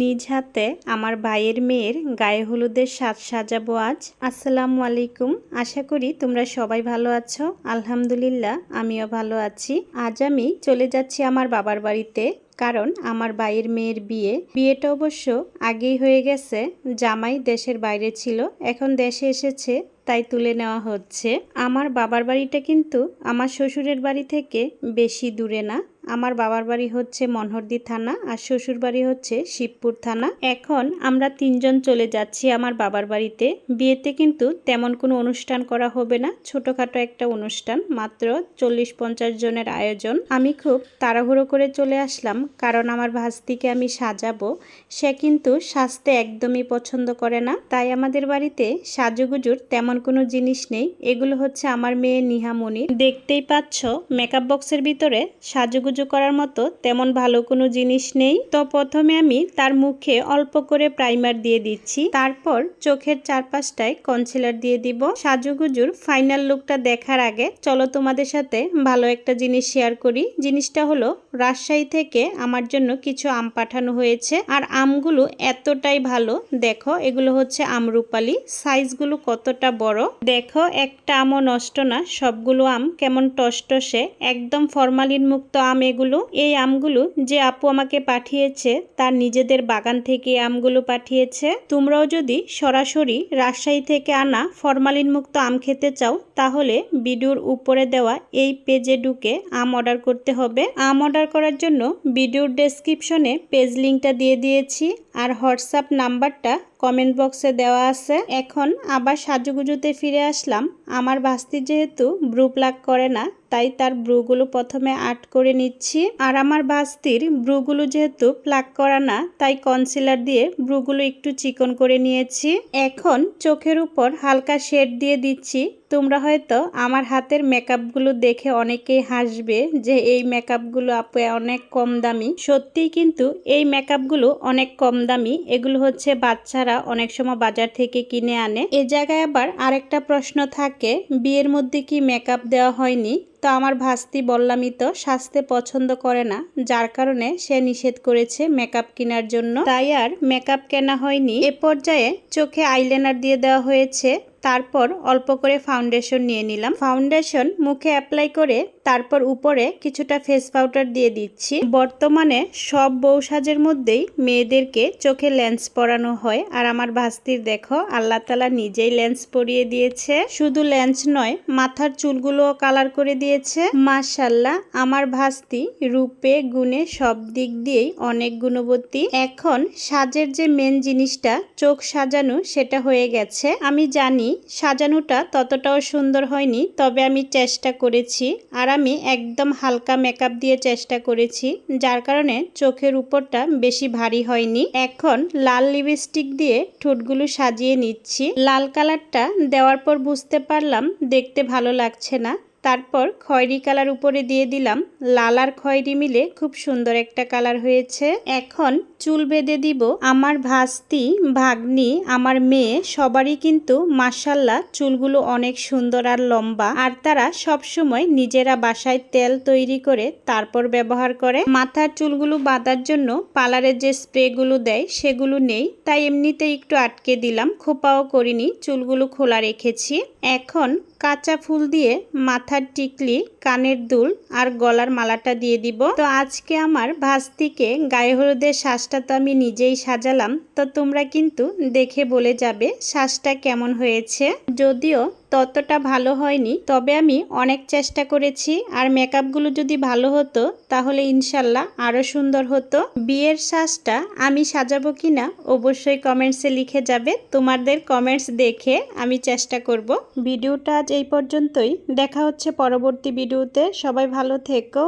নিজ হাতে আমার ভাইয়ের মেয়ের গায়ে হলুদের সাজ সাজাবো আজ। আসসালামু আলাইকুম। আশা করি তোমরা সবাই ভালো আছো। আলহামদুলিল্লাহ, আমিও ভালো আছি। আজ আমি চলে যাচ্ছি আমার বাবার বাড়িতে, কারণ আমার ভাইয়ের মেয়ের বিয়ে। বিয়েটা অবশ্য আগেই হয়ে গেছে। জামাই দেশের বাইরে ছিল, এখন দেশে এসেছে, তাই তুলে নেওয়া হচ্ছে। আমার বাবার বাড়িটা কিন্তু আমার শ্বশুরের বাড়ি থেকে বেশি দূরে না। আমার বাবার বাড়ি হচ্ছে মনহরদি থানা আর শ্বশুর বাড়ি হচ্ছে শিবপুর থানা। এখন আমরা তিনজন চলে যাচ্ছি আমার বাবার বাড়িতে। বিয়েতে কিন্তু তেমন কোনো অনুষ্ঠান করা হবে না। ছোটোখাটো একটা অনুষ্ঠান, মাত্র চল্লিশ পঞ্চাশ জনের আয়োজন। আমি খুব তাড়াহুড়ো করে চলে আসলাম, কারণ আমার ভাস্তিকে আমি সাজাবো। সে কিন্তু সাজতে একদমই পছন্দ করে না। তাই আমাদের বাড়িতে সাজুগুজুর তেমন কোনো জিনিস নেই। এগুলো হচ্ছে আমার মেয়ে নিহামণি। দেখতেই পাচ্ছ মেকআপ বক্সের ভিতরে সাজুগুজু করার মতো তেমন ভালো কোনো জিনিস নেই। তো প্রথমে আমি তার মুখে অল্প করে প্রাইমার দিয়ে দিচ্ছি। তারপর চোখের চারপাশটায় কনসিলার দিয়ে দিব। সাজুগুজুর ফাইনাল লুকটা দেখার আগে চলো তোমাদের সাথে ভালো একটা জিনিস শেয়ার করি। জিনিসটা হলো, রাজশাহী থেকে আমার জন্য কিছু আম পাঠানো হয়েছে। আর আমগুলো এতটাই ভালো, দেখো, এগুলো হচ্ছে আমরুপালি সাইজগুলো কতটা বড়। দেখো, একটা আমও নষ্ট না, সবগুলো আম কেমন টসটসে, একদম ফরমালিন মুক্ত আম এগুলো এই আমগুলো যে আপু আমাকে পাঠিয়েছে, তার নিজেদের বাগান থেকে আমগুলো পাঠিয়েছে। তোমরাও যদি সরাসরি রাজশাহী থেকে আনা ফরমালিন মুক্ত আম খেতে চাও, তাহলে ভিডিওর উপরে দেওয়া এই পেজে ঢুকে আম অর্ডার করতে হবে। আম অর্ডার করার জন্য ভিডিওর ডেসক্রিপশনে পেজ লিঙ্কটা দিয়ে দিয়েছি, আর হোয়াটসঅ্যাপ নাম্বারটা কমেন্ট বক্সে দেওয়া আছে। এখন আবার সাজুগুজুতে ফিরে আসলাম। আমার বাস্তি যেহেতু ব্রু প্লাক করে না, তাই তার ব্রুগুলো প্রথমে আর্ট করে নিচ্ছি। আর আমার বাস্তির ব্রুগুলো যেহেতু প্লাক করা না, তাই কনসিলার দিয়ে ব্রুগুলো একটু চিকন করে নিয়েছি। এখন চোখের উপর হালকা শেড দিয়ে দিচ্ছি। তোমরা হয়তো আমার হাতের মেকআপগুলো দেখে অনেকেই হাসবে যে এই মেকআপগুলো আপু অনেক কম দামি। সত্যিই কিন্তু এই মেকআপগুলো অনেক কম দামি। এগুলো হচ্ছে বাচ্চারা অনেক সময় বাজার থেকে কিনে আনে। এ জায়গায় আবার আরেকটা প্রশ্ন থাকে, বিয়ের মধ্যে কি মেকআপ দেওয়া হয়নি? তো আমার ভাস্তি বললামই তো সাজতে পছন্দ করে না, যার কারণে সে নিষেধ করেছে মেকআপ কেনার জন্য। তাই আর মেকআপ কেনা হয়নি। এ পর্যায়ে চোখে আইলাইনার দিয়ে দেওয়া হয়েছে, তারপর অল্প করে ফাউন্ডেশন নিয়ে নিলাম। ফাউন্ডেশন মুখে অ্যাপ্লাই করে তারপর উপরে কিছুটা ফেস পাউডার দিয়ে দিচ্ছি। বর্তমানে সব বউ সাজের মধ্যেই মেয়েদেরকে চোখে লেন্স পরানো হয়, আর আমার ভাস্তির দেখো, আল্লাহ তালা নিজেই লেন্স পরিয়ে দিয়েছে। শুধু লেন্স নয়, মাথার চুলগুলোও কালার করে দিয়েছে, মাশাল্লাহ, আমার ভাস্তি, রূপে, গুণে সব দিক দিয়েই অনেক গুণবতী। এখন সাজের যে মেন জিনিসটা, চোখ সাজানো, সেটা হয়ে গেছে। আমি জানি সাজানোটা ততটাও সুন্দর হয়নি, তবে আমি চেষ্টা করেছি, আর আমি একদম হালকা মেকআপ দিয়ে চেষ্টা করেছি, যার কারণে চোখের উপরটা বেশি ভারী হয়নি। এখন লাল লিপস্টিক দিয়ে ঠোঁটগুলো সাজিয়ে নিচ্ছি। লাল কালারটা দেওয়ার পর বুঝতে পারলাম, দেখতে ভালো লাগছে না। তারপর খয়েরি কালার উপরে দিয়ে দিলাম। লাল আর খয়েরি মিলে খুব সুন্দর একটা কালার হয়েছে। এখন চুল বেঁধে দিব। আমার ভাস্তি, ভাগ্নি, আমার মেয়ে সবারই কিন্তু মাসাল্লাহ চুলগুলো অনেক সুন্দর আর লম্বা। আর তারা সব সময় নিজেরা বাসায় তেল তৈরি করে তারপর ব্যবহার করে। মাথার চুলগুলো বাঁধার জন্য পার্লারের যে স্প্রেগুলো দেয় সেগুলো নেই। তাই এমনিতে একটু আটকে দিলাম। খোপাও করিনি। চুলগুলো খোলা রেখেছি। এখন কাঁচা ফুল দিয়ে মাথার টিকলি, কানের দুল আর গলার মালাটা দিয়ে দিব। তো আজকে আমার ভাস্তিকে গায়ে হলুদের শ্বাসটা তো আমি নিজেই সাজালাম, তো তোমরা কিন্তু দেখে বলে যাবে শ্বাসটা কেমন হয়েছে। যদিও ততটা ভালো হয়নি, তবে আমি অনেক চেষ্টা করেছি আর মেকআপগুলো যদি ভালো হতো, তাহলে ইনশাল্লাহ আরও সুন্দর হতো। বিয়ের শ্বাসটা আমি সাজাবো কি না অবশ্যই কমেন্টসে লিখে যাবে, তোমাদের কমেন্টস দেখে আমি চেষ্টা করব। ভিডিওটা আজ এই পর্যন্তই, দেখা হচ্ছে পরবর্তী ভিডিওতে, সবাই ভালো থেকো।